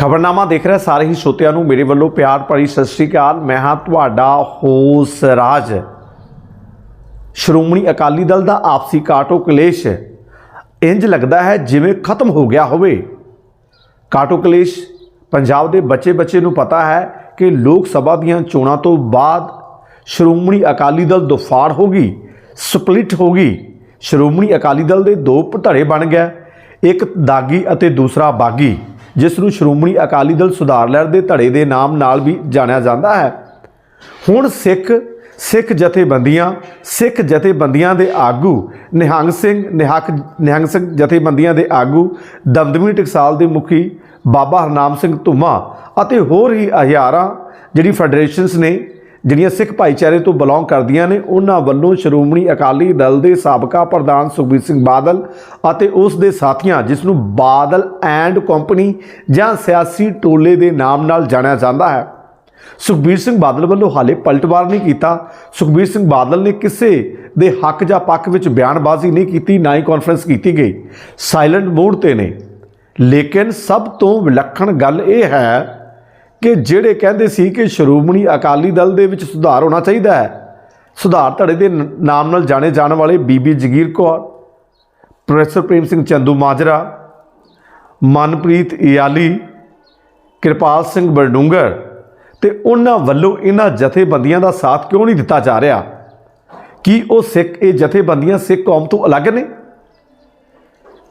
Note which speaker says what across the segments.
Speaker 1: ਖਬਰਨਾਮਾ ਦੇਖ ਰਹੇ ਸਾਰੇ ਹੀ ਸ਼ੋਤਿਆਂ ਨੂੰ ਮੇਰੇ ਵੱਲੋਂ ਪਿਆਰ ਭਰੀ ਸਤਿ ਸ਼੍ਰੀ ਅਕਾਲ। ਮੈਂ ਹਾਂ ਤੁਹਾਡਾ ਹੋਸ ਰਾਜ। ਸ਼੍ਰੋਮਣੀ ਅਕਾਲੀ ਦਲ ਦਾ ਆਪਸੀ ਕਾਟੋ ਕਲੇਸ਼। ਇੰਜ ਲੱਗਦਾ ਹੈ ਜਿਵੇਂ ਖਤਮ ਹੋ ਗਿਆ ਹੋਵੇ। ਕਾਟੋ ਕਲੇਸ਼ ਪੰਜਾਬ ਦੇ ਬੱਚੇ-ਬੱਚੇ ਨੂੰ ਪਤਾ ਹੈ ਕਿ ਲੋਕ ਸਭਾ ਦੀਆਂ ਚੋਣਾਂ ਤੋਂ ਬਾਅਦ ਸ਼੍ਰੋਮਣੀ ਅਕਾਲੀ ਦਲ ਦੁਫਾੜ ਹੋ ਗਈ, ਸਪਲਿਟ ਹੋ ਗਈ। ਸ਼੍ਰੋਮਣੀ ਅਕਾਲੀ ਦਲ ਦੇ ਦੋ ਧੜੇ ਬਣ ਗਏ, ਇੱਕ ਦਾਗੀ ਅਤੇ ਦੂਸਰਾ ਬਾਗੀ। ਜਿਸ ਨੂੰ ਸ਼੍ਰੋਮਣੀ ਅਕਾਲੀ ਦਲ ਸੁਧਾਰ ਲਹਿਰ ਦੇ ਧੜੇ ਦੇ ਨਾਮ ਨਾਲ ਵੀ ਜਾਣਿਆ ਜਾਂਦਾ ਹੈ। ਹੁਣ ਸਿੱਖ ਸਿੱਖ ਜਥੇਬੰਦੀਆਂ ਸਿੱਖ ਜਥੇਬੰਦੀਆਂ ਦੇ ਆਗੂ ਨਿਹੰਗ ਸਿੰਘ ਨਿਹੱਕ ਨਿਹੰਗ ਸਿੰਘ ਜਥੇਬੰਦੀਆਂ ਦੇ ਆਗੂ ਦਮਦਮੀ ਟਕਸਾਲ ਦੇ ਮੁਖੀ ਬਾਬਾ ਹਰਨਾਮ ਸਿੰਘ ਧੁਮਾ ਅਤੇ ਹੋਰ ਹੀ ਹਜ਼ਾਰਾਂ ਜਿਹੜੀ ਫੈਡਰੇਸ਼ਨਸ ਨੇ ਜਿਹੜੀਆਂ ਸਿੱਖ ਭਾਈਚਾਰੇ ਤੋਂ ਬਿਲੋਂਗ ਕਰਦੀਆਂ ਨੇ, ਉਹਨਾਂ ਵੱਲੋਂ ਸ਼੍ਰੋਮਣੀ ਅਕਾਲੀ ਦਲ ਦੇ ਸਾਬਕਾ ਪ੍ਰਧਾਨ ਸੁਖਬੀਰ ਸਿੰਘ ਬਾਦਲ ਅਤੇ ਉਸ ਦੇ ਸਾਥੀਆਂ, ਜਿਸ ਨੂੰ ਬਾਦਲ ਐਂਡ ਕੰਪਨੀ ਜਾਂ ਸਿਆਸੀ ਟੋਲੇ ਦੇ ਨਾਮ ਨਾਲ ਜਾਣਿਆ ਜਾਂਦਾ ਹੈ। ਸੁਖਬੀਰ ਸਿੰਘ ਬਾਦਲ ਵੱਲੋਂ ਹਾਲੇ ਪਲਟਵਾਰ ਨਹੀਂ ਕੀਤਾ। ਸੁਖਬੀਰ ਸਿੰਘ ਬਾਦਲ ਨੇ ਕਿਸੇ ਦੇ ਹੱਕ ਜਾਂ ਪੱਖ ਵਿੱਚ ਬਿਆਨਬਾਜ਼ੀ ਨਹੀਂ ਕੀਤੀ, ਨਾ ਹੀ ਕਾਨਫਰੰਸ ਕੀਤੀ ਗਈ। ਸਾਇਲੈਂਟ ਮੂਡ ਤੇ ਨੇ। ਲੇਕਿਨ ਸਭ ਤੋਂ ਵਿਲੱਖਣ ਗੱਲ ਇਹ ਹੈ ਕਿ ਜਿਹੜੇ ਕਹਿੰਦੇ ਸੀ ਕਿ ਸ਼੍ਰੋਮਣੀ ਅਕਾਲੀ ਦਲ ਦੇ ਵਿੱਚ ਸੁਧਾਰ ਹੋਣਾ ਚਾਹੀਦਾ ਹੈ, ਸੁਧਾਰ ਧੜੇ ਦੇ ਨ- ਨਾਮ ਨਾਲ ਜਾਣੇ ਜਾਣ ਵਾਲੇ ਬੀਬੀ ਜਗੀਰ ਕੌਰ, ਪ੍ਰੋਫੈਸਰ ਪ੍ਰੇਮ ਸਿੰਘ ਚੰਦੂ ਮਾਜਰਾ, ਮਨਪ੍ਰੀਤ ਇਆਲੀ, ਕਿਰਪਾਲ ਸਿੰਘ ਬਰਡੂੰਗਰ ਤੇ ਉਹਨਾਂ ਵੱਲੋਂ ਇਹਨਾਂ ਜਥੇਬੰਦੀਆਂ ਦਾ ਸਾਥ ਕਿਉਂ ਨਹੀਂ ਦਿੱਤਾ ਜਾ ਰਿਹਾ? ਕੀ ਉਹ ਸਿੱਖ, ਇਹ ਜਥੇਬੰਦੀਆਂ ਸਿੱਖ ਕੌਮ ਤੋਂ ਅਲੱਗ ਨੇ?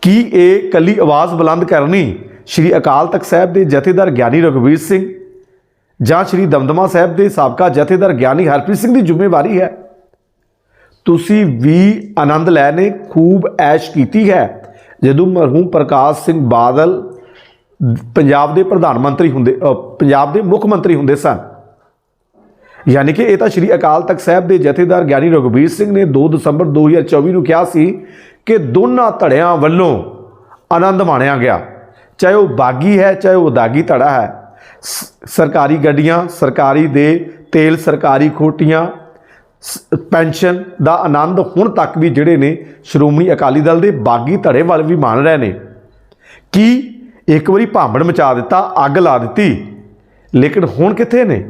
Speaker 1: ਕੀ ਇਹ ਕੱਲੀ ਆਵਾਜ਼ ਬੁਲੰਦ ਕਰਨੀ ਸ਼੍ਰੀ ਅਕਾਲ ਤਖਤ ਸਾਹਿਬ ਦੇ ਜਥੇਦਾਰ ਗਿਆਨੀ ਰਘਵੀਰ ਸਿੰਘ ਜਾਂ ਸ਼੍ਰੀ ਦਮਦਮਾ ਸਾਹਿਬ ਦੇ ਸਾਬਕਾ ਜਥੇਦਾਰ ਗਿਆਨੀ ਹਰਪ੍ਰੀਤ ਸਿੰਘ ਦੀ ਜ਼ਿੰਮੇਵਾਰੀ ਹੈ। ਤੁਸੀਂ ਵੀ ਆਨੰਦ ਲੈ ਨੇ ਖੂਬ ਐਸ਼ ਕੀਤੀ ਹੈ। ਜਦੋਂ ਮਰਹੂਮ ਪ੍ਰਕਾਸ਼ ਸਿੰਘ ਬਾਦਲ ਪੰਜਾਬ ਦੇ ਪ੍ਰਧਾਨ ਮੰਤਰੀ ਹੁੰਦੇ ਪੰਜਾਬ ਦੇ ਮੁੱਖ ਮੰਤਰੀ ਹੁੰਦੇ ਸਨ। ਯਾਨੀ ਕਿ ਇਹ ਤਾਂ ਸ਼੍ਰੀ ਅਕਾਲ ਤਖਤ ਸਾਹਿਬ ਦੇ ਜਥੇਦਾਰ ਗਿਆਨੀ ਰਘਬੀਰ ਸਿੰਘ ਨੇ 2 ਦਸੰਬਰ 2024 ਨੂੰ ਕਿਹਾ ਸੀ ਕਿ ਦੋਨਾਂ ਧੜਿਆਂ ਵੱਲੋਂ ਆਨੰਦ ਮਾਣਿਆ ਗਿਆ। ਚਾਹੇ ਉਹ ਬਾਗੀ ਹੈ, ਚਾਹੇ ਉਹ ਦਾਗੀ ਧੜਾ ਹੈ। ਸਰਕਾਰੀ ਗੱਡੀਆਂ, ਸਰਕਾਰੀ ਦੇ ਤੇਲ, ਸਰਕਾਰੀ ਖੋਟੀਆਂ, ਸ- ਪੈਨਸ਼ਨ ਦਾ ਆਨੰਦ ਹੁਣ ਤੱਕ ਵੀ ਜਿਹੜੇ ਨੇ ਸ਼੍ਰੋਮਣੀ ਅਕਾਲੀ ਦਲ ਦੇ ਬਾਗੀ ਧੜੇ ਵੱਲ ਵੀ ਮਾਣ ਰਹੇ ਨੇ। ਕੀ ਇੱਕ ਵਾਰੀ ਭਾਂਬੜ ਮਚਾ ਦਿੱਤਾ, ਅੱਗ ਲਾ ਦਿੱਤੀ, ਲੇਕਿਨ ਹੁਣ ਕਿੱਥੇ ਨੇ?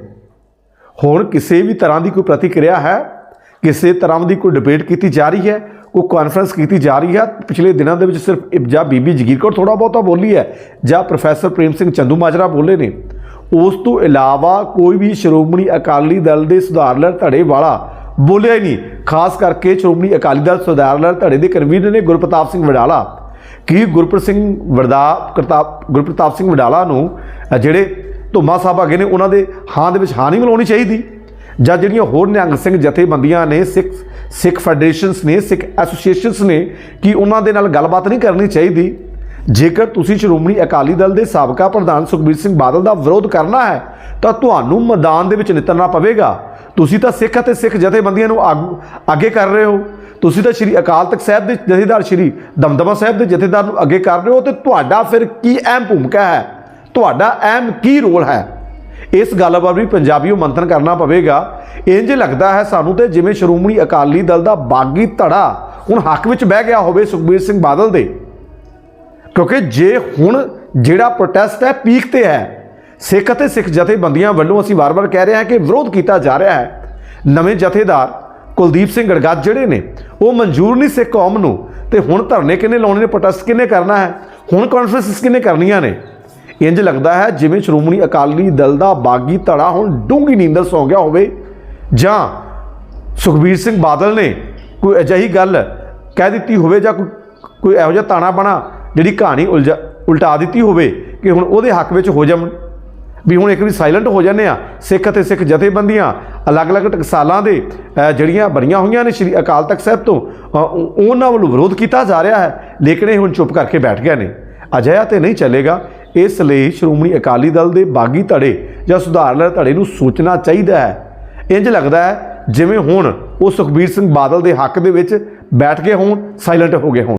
Speaker 1: ਹੁਣ ਕਿਸੇ ਵੀ ਤਰ੍ਹਾਂ ਦੀ ਕੋਈ ਪ੍ਰਤੀਕਿਰਿਆ ਹੈ? ਕਿਸੇ ਤਰ੍ਹਾਂ ਦੀ ਕੋਈ ਡਿਬੇਟ ਕੀਤੀ ਜਾ ਰਹੀ ਹੈ? ਉਹ ਕਾਨਫਰੰਸ ਕੀਤੀ ਜਾ ਰਹੀ ਹੈ ਪਿਛਲੇ ਦਿਨਾਂ ਦੇ ਵਿੱਚ ਸਿਰਫ ਇਬ- ਜਾਂ ਬੀਬੀ ਜਗੀਰ ਕੌਰ ਥੋੜਾ ਬਹੁਤਾ ਬੋਲੀ ਹੈ ਜਾਂ ਪ੍ਰੋਫੈਸਰ ਪ੍ਰੇਮ ਸਿੰਘ ਚੰਦੂ ਮਾਜਰਾ ਬੋਲੇ ਨੇ। ਉਸ ਤੋਂ ਇਲਾਵਾ ਕੋਈ ਵੀ ਸ਼੍ਰੋਮਣੀ ਅਕਾਲੀ ਦਲ ਦੇ ਸੁਧਾਰ ਲਹਿਰ ਧੜੇ ਵਾਲਾ ਬੋਲਿਆ ਹੀ ਨਹੀਂ। ਖਾਸ ਕਰਕੇ ਸ਼੍ਰੋਮਣੀ ਅਕਾਲੀ ਦਲ ਸੁਧਾਰ ਲਹਿਰ ਧੜੇ ਦੇ ਕਨਵੀਨਰ ਨੇ ਗੁਰਪ੍ਰਤਾਪ ਸਿੰਘ ਵਡਾਲਾ। ਕੀ ਗੁਰਪ੍ਰੀਤ ਸਿੰਘ ਵਰਦਾ ਕਰਤਾਪ, ਗੁਰਪ੍ਰਤਾਪ ਸਿੰਘ ਵਡਾਲਾ ਨੂੰ ਜਿਹੜੇ ਧੁੰਮਾ ਸਾਹਿਬ ਹੈਗੇ ਨੇ, ਉਹਨਾਂ ਦੇ ਹਾਂ ਦੇ ਵਿੱਚ ਹਾਂ ਨਹੀਂ ਮਿਲਾਉਣੀ ਚਾਹੀਦੀ। ਜਾਂ ਜਿਹੜੀਆਂ ਹੋਰ ਨਿਹੰਗ ਸਿੰਘ ਜਥੇਬੰਦੀਆਂ ਨੇ, ਸਿੱਖ ਸਿੱਖ ਫੈਡਰੇਸ਼ਨਸ ਨੇ, ਸਿੱਖ ਐਸੋਸੀਏਸ਼ਨਸ ਨੇ ਕਿ ਉਹਨਾਂ ਦੇ ਨਾਲ ਗੱਲਬਾਤ ਨਹੀਂ ਕਰਨੀ ਚਾਹੀਦੀ? ਜੇਕਰ ਤੁਸੀਂ ਸ਼੍ਰੋਮਣੀ ਅਕਾਲੀ ਦਲ ਦੇ ਸਾਬਕਾ ਪ੍ਰਧਾਨ ਸੁਖਬੀਰ ਸਿੰਘ ਬਾਦਲ ਦਾ ਵਿਰੋਧ ਕਰਨਾ ਹੈ, ਤਾਂ ਤੁਹਾਨੂੰ ਮੈਦਾਨ ਦੇ ਵਿੱਚ ਨਿਤਰਨਾ ਪਵੇਗਾ। ਤੁਸੀਂ ਤਾਂ ਸਿੱਖ ਅਤੇ ਸਿੱਖ ਜਥੇਬੰਦੀਆਂ ਨੂੰ ਆਗੂ- ਅੱਗੇ ਕਰ ਰਹੇ ਹੋ। ਤੁਸੀਂ ਤਾਂ ਸ਼੍ਰੀ ਅਕਾਲ ਤਖਤ ਸਾਹਿਬ ਦੇ ਜਥੇਦਾਰ, ਸ਼੍ਰੀ ਦਮਦਮਾ ਸਾਹਿਬ ਦੇ ਜਥੇਦਾਰ ਨੂੰ ਅੱਗੇ ਕਰ ਰਹੇ ਹੋ ਤੇ ਤੁਹਾਡਾ ਫਿਰ ਕੀ ਅਹਿਮ ਭੂਮਿਕਾ ਹੈ? ਤੁਹਾਡਾ ਅਹਿਮ ਕੀ ਰੋਲ ਹੈ? ਇਸ ਗੱਲ ਬਾਰੇ ਵੀ ਪੰਜਾਬੀਓ ਮੰਥਨ ਕਰਨਾ ਪਵੇਗਾ। ਇੰਜ ਲੱਗਦਾ ਹੈ ਸਾਨੂੰ ਤੇ ਜਿਵੇਂ ਸ਼੍ਰੋਮਣੀ ਅਕਾਲੀ ਦਲ ਦਾ ਬਾਗੀ ਧੜਾ ਹੁਣ ਹੱਕ ਵਿੱਚ ਬਹਿ ਗਿਆ ਹੋਵੇ ਸੁਖਬੀਰ ਸਿੰਘ ਬਾਦਲ ਦੇ। ਕਿਉਂਕਿ ਜੇ ਹੁਣ ਜਿਹੜਾ ਪ੍ਰੋਟੈਸਟ ਹੈ ਪੀਕ ਤੇ ਹੈ, ਸਿੱਖ ਅਤੇ ਸਿੱਖ ਜਥੇਬੰਦੀਆਂ ਵੱਲੋਂ ਅਸੀਂ ਵਾਰ-ਵਾਰ ਕਹਿ ਰਹੇ ਹਾਂ ਕਿ ਵਿਰੋਧ ਕੀਤਾ ਜਾ ਰਿਹਾ ਹੈ। ਨਵੇਂ ਜਥੇਦਾਰ ਕੁਲਦੀਪ ਸਿੰਘ ਗੜਗੱਜ ਜਿਹੜੇ ਨੇ, ਉਹ ਮਨਜ਼ੂਰ ਨਹੀਂ ਸਿੱਖ ਕੌਮ ਨੂੰ। ਤੇ ਹੁਣ ਧਰਨੇ ਕਿੰਨੇ ਲਾਉਣੇ ਨੇ ਪ੍ਰੋਟੈਸਟ ਕਿੰਨੇ ਕਰਨਾ ਹੈ? ਹੁਣ ਕਾਨਫਰੰਸਿਸ ਕਿੰਨੇ ਕਰਨੀਆਂ ਨੇ? ਇੰਜ ਲੱਗਦਾ ਹੈ ਜਿਵੇਂ ਸ਼੍ਰੋਮਣੀ ਅਕਾਲੀ ਦਲ ਦਾ ਬਾਗੀ ਧੜਾ ਹੁਣ ਡੂੰਗੀ ਨੀਂਦਰ ਸੌਂ ਗਿਆ ਹੋਵੇ। ਜਾਂ ਸੁਖਬੀਰ ਸਿੰਘ ਬਾਦਲ ਨੇ ਕੋਈ ਅਜਿਹੀ ਗੱਲ ਕਹਿ ਦਿੱਤੀ ਹੋਵੇ ਜਾਂ ਕੋਈ ਇਹੋ ਜਿਹਾ ਤਾਣਾ ਬਣਾ ਜਿਹੜੀ ਕਹਾਣੀ ਉਲਝਾ ਉਲਟਾ ਦਿੱਤੀ ਹੋਵੇ ਕਿ ਹੁਣ ਉਹਦੇ ਹੱਕ ਵਿੱਚ ਹੋ ਜਾਵਣ ਵੀ ਹੁਣ ਇੱਕ ਵੀ ਸਾਇਲੈਂਟ ਹੋ ਜਾਂਦੇ ਆ ਸਿੱਖ ਅਤੇ ਸਿੱਖ ਜਥੇਬੰਦੀਆਂ ਅਲੱਗ-ਅਲੱਗ ਟਕਸਾਲਾਂ ਦੇ ਜਿਹੜੀਆਂ ਬਣੀਆਂ ਹੋਈਆਂ ਨੇ ਸ਼੍ਰੀ ਅਕਾਲ ਤਖਤ ਸਾਹਿਬ ਤੋਂ ਉਹਨਾਂ ਵੱਲੋਂ ਵਿਰੋਧ ਕੀਤਾ ਜਾ ਰਿਹਾ ਹੈ, ਲੇਕਿਨ ਇਹ ਹੁਣ ਚੁੱਪ ਕਰਕੇ ਬੈਠ ਗਏ ਨੇ। ਅਜਿਹਾ ਤੇ ਨਹੀਂ ਚੱਲੇਗਾ। ਇਸ ਲਈ ਸ਼੍ਰੋਮਣੀ ਅਕਾਲੀ ਦਲ ਦੇ ਬਾਗੀ ਧੜੇ ਜਾਂ ਸੁਧਾਰ ਲਹਿਰ ਧੜੇ ਨੂੰ ਸੋਚਣਾ ਚਾਹੀਦਾ ਹੈ। ਇੰਜ ਲੱਗਦਾ ਹੈ ਜਿਵੇਂ ਹੁਣ ਉਹ ਸੁਖਬੀਰ ਸਿੰਘ ਬਾਦਲ ਦੇ ਹੱਕ ਦੇ ਵਿੱਚ ਬੈਠ ਗਏ ਹੋਣ ਸਾਇਲੈਂਟ ਹੋ ਗਏ ਹੋਣ।